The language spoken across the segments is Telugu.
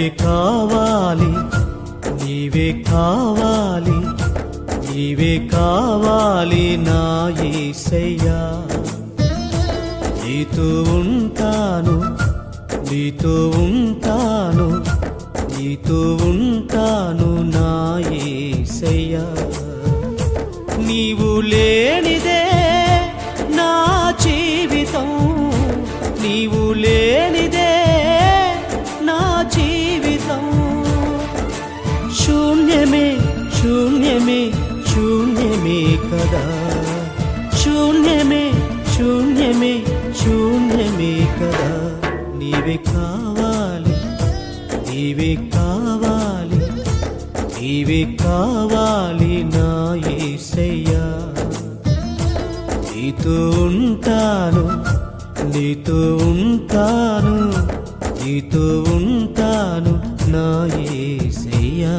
నీవే కావాలి నీవే కావాలి నీవే కావాలి నా ఈసయ్యా నీతో ఉంటాను నీతో ఉంటాను నీతో ఉంటాను నా యేసయ్యా నీవు లేనిదే శూన్యమే శూన్యమే కదా. నీవే కావాలి నీవే కావాలి నీవే కావాలి నా ఏసయ్యా. నీతో ఉంటాను నీతో ఉంటాను నీతో ఉంటాను నా ఏసయ్యా.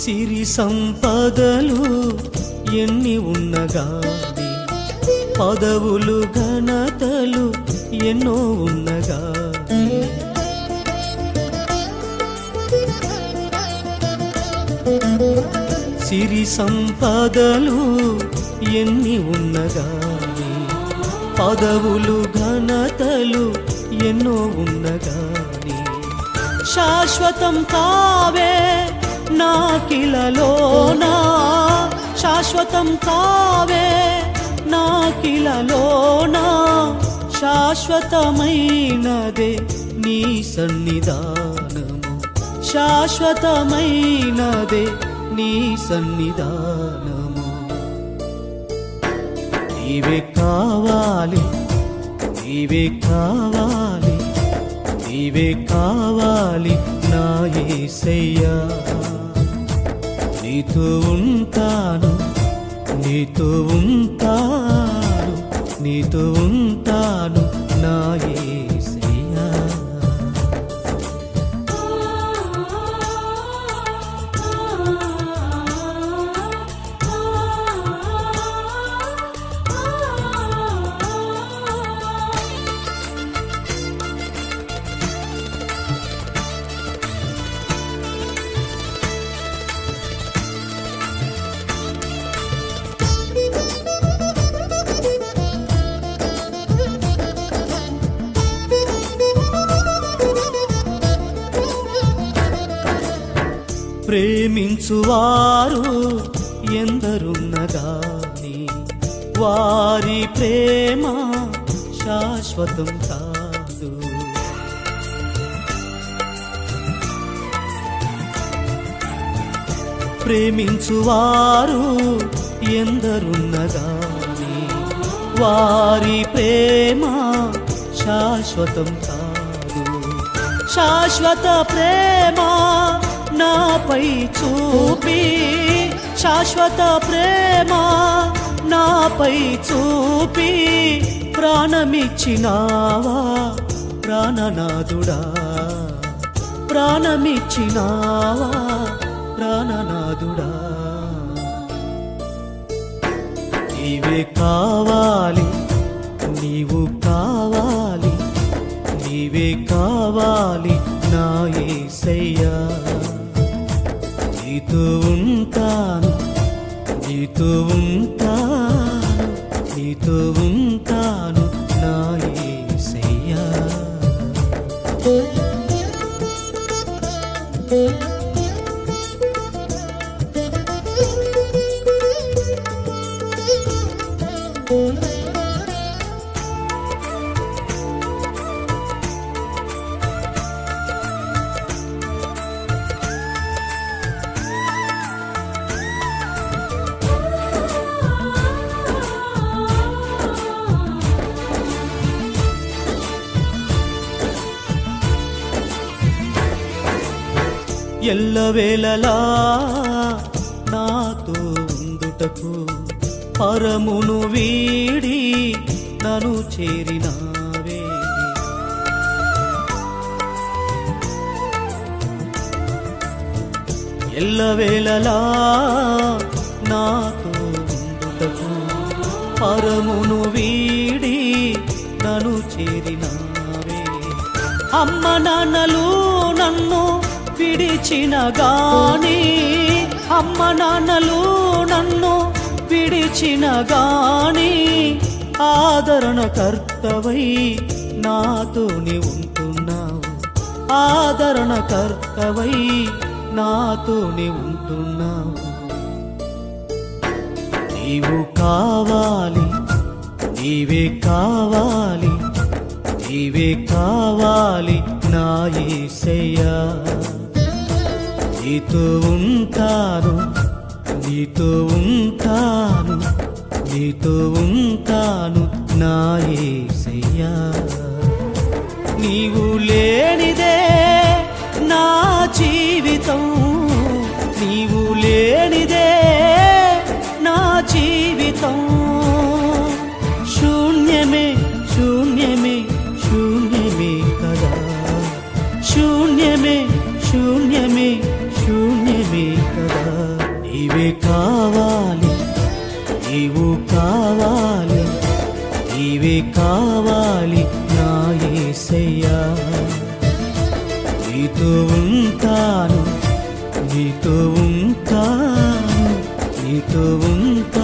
సిరి సంపదలు ఎన్ని ఉన్నగాది పదవులు ఘనతలు ఎన్నో ఉన్నగా సిరి సంపదలు ఎన్ని ఉన్నగాని పదవులు ఘనతలు ఎన్నో ఉన్నగాని శాశ్వతం కావే కిలలోనా శాశ్వతం కావే నా కిలలోనా శాశ్వతమైనదే నీ సన్నిధానము. శాశ్వతమైనదే నీ సన్నిధానము. నీవే కావాలి నీవే కావాలి నీవే కావాలి నా యేసయ్యా నీతో ఉంటాను నీతో ఉంటాను నీతో ఉంటాను నాయే ప్రేమించువారు ఎందరున్నగాని వారి ప్రేమ శాశ్వతం కాదు. ప్రేమించువారు ఎందరున్నగాని వారి ప్రేమ శాశ్వతం కాదు. శాశ్వత ప్రేమ నాపై చూపి శాశ్వత ప్రేమ నాపై చూపి ప్రాణమిచ్చినావా ప్రాణనాథుడా ప్రాణమిచ్చినావా ప్రాణనాథుడా. నీవే కావాలి నీవు కావాలి నీవే కావాలి నా ఏసయ్యా. నీతో ఉంటాను నీతో ఉంటాను నీతో ఉంటాను. ఎల్లవేళలా నాతో ఉందుటకు పరమును వీడి నను చేరినావే. ఎల్లవేళలా నాతో ఉందుటకు పరమును వీడి నను చేరినావే. అమ్మ నాన్నలు నన్ను విడిచిన గాని అమ్మ నాన్నలు నన్ను విడిచిన గాని ఆదరణ కర్తవై నాతోని ఉంటున్నావు. ఆదరణ కర్తవై నాతోని ఉంటున్నావు. నీవు కావాలి నీవే కావాలి నీవే కావాలి నా యేసయ్యా నీతో ఉంటాను నీతో ఉంటాను నీతో ఉంటాను నా యేసయ్యా నీవు లేనిదే కావాలి నీవే కావాలి నా ఏసయ్యా. నీతో ఉంటాను నీతో ఉంటాను నీతో ఉంటాను.